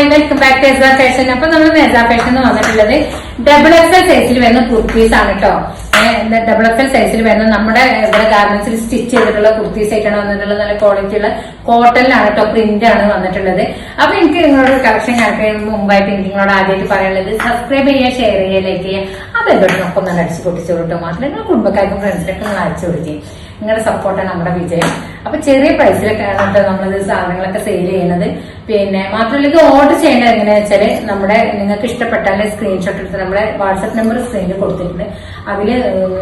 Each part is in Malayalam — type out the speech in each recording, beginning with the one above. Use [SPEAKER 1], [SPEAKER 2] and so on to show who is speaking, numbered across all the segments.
[SPEAKER 1] Hi welcome back to Esa fashion അപ്പൊ നമ്മൾ എസാ ഫാഷൻ വന്നിട്ടുള്ളത് ഡബിൾ എക്സൽ സൈസിൽ വരുന്ന കുർത്തീസ് ആണ് കേട്ടോ ഡബിൾ എക്സൽ സൈസിൽ വരുന്ന നമ്മുടെ ഇവിടെ ഗാർമെന്റ്സിൽ സ്റ്റിച്ച് ചെയ്തിട്ടുള്ള കുർത്തീസ് ആയിട്ടാണ് വന്നിട്ടുള്ളത്. നല്ല ക്വാളിറ്റി ഉള്ള കോട്ടണിലാണ് കേട്ടോ പ്രിന്റ് ആണ് വന്നിട്ടുള്ളത്. അപ്പൊ എനിക്ക് നിങ്ങളോട് കളക്ഷൻ കാണിക്കുന്നതിന് മുമ്പായിട്ട് എനിക്ക് നിങ്ങളോട് ആദ്യമായിട്ട് പറയാനുള്ളത്. സബ്സ്ക്രൈബ് ചെയ്യുക ഷെയർ ചെയ്യുക ലൈക്ക് ചെയ്യുക. അതെന്തോട്ടൊപ്പം നല്ല അടിച്ചു പൊട്ടിച്ചു കൊടുക്കും മാത്രമല്ല നിങ്ങൾ കുടുംബക്കാർക്കും ഫ്രണ്ട്സിനൊക്കെ നിങ്ങൾ അയച്ചു കൊടുക്കുകയും. നിങ്ങളുടെ സപ്പോർട്ടാണ് നമ്മുടെ വിജയം. അപ്പൊ ചെറിയ പ്രൈസിലൊക്കെയാണ് കേട്ടോ നമ്മളിത് സാധനങ്ങളൊക്കെ സെയിൽ ചെയ്യുന്നത്. പിന്നെ മാത്രമല്ല ഇത് ഓർഡർ ചെയ്യേണ്ടത് എങ്ങനെയാ വെച്ചാൽ നമ്മുടെ നിങ്ങൾക്ക് ഇഷ്ടപ്പെട്ടാൽ സ്ക്രീൻഷോട്ട് എടുത്ത് നമ്മുടെ വാട്സപ്പ് നമ്പർ സ്ക്രീനിൽ കൊടുത്തിട്ടുണ്ട്. അതിൽ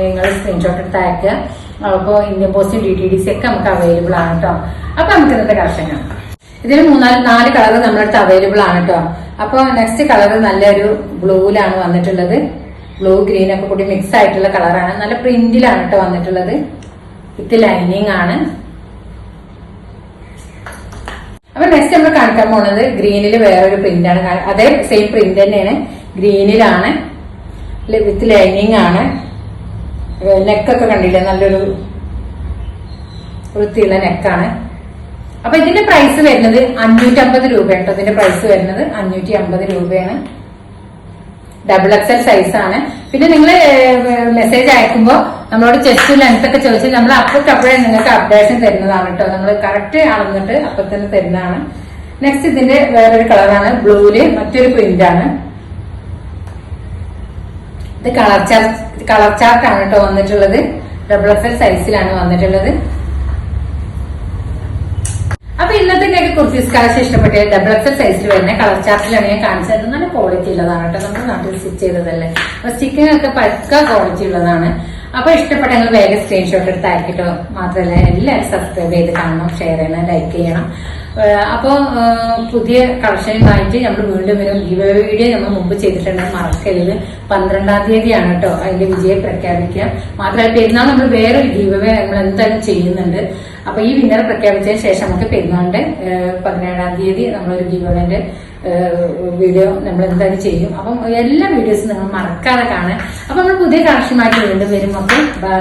[SPEAKER 1] നിങ്ങൾ സ്ക്രീൻഷോട്ട് എടുത്ത് അയക്കുക. അപ്പോൾ Indian post D T D C ഒക്കെ നമുക്ക് അവൈലബിൾ ആണ് കേട്ടോ. അപ്പൊ നമുക്ക് ഇന്നത്തെ കളക്ഷൻ കാണാം. ഇതിൽ മൂന്നാൽ നാല് കളർ നമ്മുടെ അടുത്ത് അവൈലബിൾ ആണ് കേട്ടോ. അപ്പൊ നെക്സ്റ്റ് കളർ നല്ലൊരു ബ്ലൂവിലാണ് വന്നിട്ടുള്ളത്. ബ്ലൂ ഗ്രീൻ ഒക്കെ കൂടി മിക്സ് ആയിട്ടുള്ള കളറാണ് നല്ല പ്രിന്റിലാണ് കേട്ടോ വന്നിട്ടുള്ളത്. വിത്ത് ലൈനിങ് ആണ്. അപ്പൊ നെക്സ്റ്റ് നമ്മൾ കാണിക്കാൻ പോണത് ഗ്രീനിൽ വേറൊരു പ്രിന്റ് ആണ്. അതെ സെയിം പ്രിന്റ് തന്നെയാണ്. ഗ്രീനിലാണ് വിത്ത് ലൈനിങ് ആണ്. നെക്കൊക്കെ കണ്ടില്ലേ? നല്ലൊരു വൃത്തിയുള്ള നെക്കാണ് അപ്പൊ ഇതിന്റെ പ്രൈസ് വരുന്നത് അഞ്ഞൂറ്റി അമ്പത് രൂപ കേട്ടോ ഇതിന്റെ പ്രൈസ് വരുന്നത് അഞ്ഞൂറ്റി അമ്പത് രൂപയാണ്. ഡബിൾ എക്സൽ സൈസ് ആണ്. പിന്നെ നിങ്ങൾ മെസ്സേജ് അയക്കുമ്പോൾ നമ്മളോട് ചെസ്റ്റ് ലെങ്ത് ഒക്കെ ചോദിച്ചാൽ നമ്മൾ അപ്പോഴേ നിങ്ങൾക്ക് അപ്ഡേഷൻ തരുന്നതാണ് കേട്ടോ. നമ്മൾ കറക്റ്റ് അളന്നിട്ട് അപ്പൊ തന്നെ തരുന്നതാണ്. നെക്സ്റ്റ് ഇതിന്റെ വേറൊരു കളറാണ് ബ്ലൂൽ മറ്റൊരു പ്രിന്റ് ആണ്. ഇത് കളർ ചാർട്ട് കളർ ചാർട്ടാണ് കേട്ടോ വന്നിട്ടുള്ളത്. ഡബിൾ എക്സൽ സൈസിലാണ് വന്നിട്ടുള്ളത്. ഇന്നത്തെ കേക്ക് കുർത്തീസ് കളക്ഷൻ ഇഷ്ടപ്പെട്ട ഡബിൾ എക്സൽ സൈസിൽ വരുന്ന കളർ ചാർട്ടിലാണ് ഞാൻ കാണിച്ചത്. നല്ല ക്വാളിറ്റി ഉള്ളതാണ് കേട്ടോ. നമ്മുടെ നാട്ടിൽ സ്റ്റിച്ച് ചെയ്തതല്ലേ. അപ്പൊ സ്റ്റിക്കിംഗ് ഒക്കെ പക്ക ക്വാളിറ്റി ഉള്ളതാണ്. അപ്പൊ ഇഷ്ടപ്പെട്ടെങ്കിൽ വേഗം സ്ക്രീൻഷോട്ട് എടുത്ത് അയക്കിട്ടോ മാത്രമല്ല എല്ലാവരും സബ്സ്ക്രൈബ് ചെയ്ത് കാണണം ഷെയർ ചെയ്യണം ലൈക്ക് ചെയ്യണം. അപ്പോൾ പുതിയ കളക്ഷനുമായിട്ട് നമ്മൾ വീണ്ടും വരും. ഗീവ് വീഡിയോ നമ്മൾ മുമ്പ് ചെയ്തിട്ടുണ്ട്. മറക്കരുത്. പന്ത്രണ്ടാം തീയതിയാണ് കേട്ടോ. അതിന്റെ വിജയം പ്രഖ്യാപിക്കുക. മാത്രമല്ല പെരുന്നാൾ നമ്മൾ വേറൊരു ഗീവ് നമ്മൾ എന്തായാലും ചെയ്യുന്നുണ്ട്. അപ്പൊ ഈ വിന്നർ പ്രഖ്യാപിച്ചതിന് ശേഷം നമുക്ക് പെരുന്നാളിന്റെ പതിനേഴാം തീയതി നമ്മളൊരു ഗീവന്റെ വീഡിയോ നമ്മൾ എന്തായാലും ചെയ്യും. അപ്പം എല്ലാ വീഡിയോസും നിങ്ങൾ മറക്കാതെ കാണാൻ അപ്പൊ നമ്മൾ പുതിയ കളക്ഷനുമായിട്ട് വീണ്ടും വരും. അപ്പം ബൈ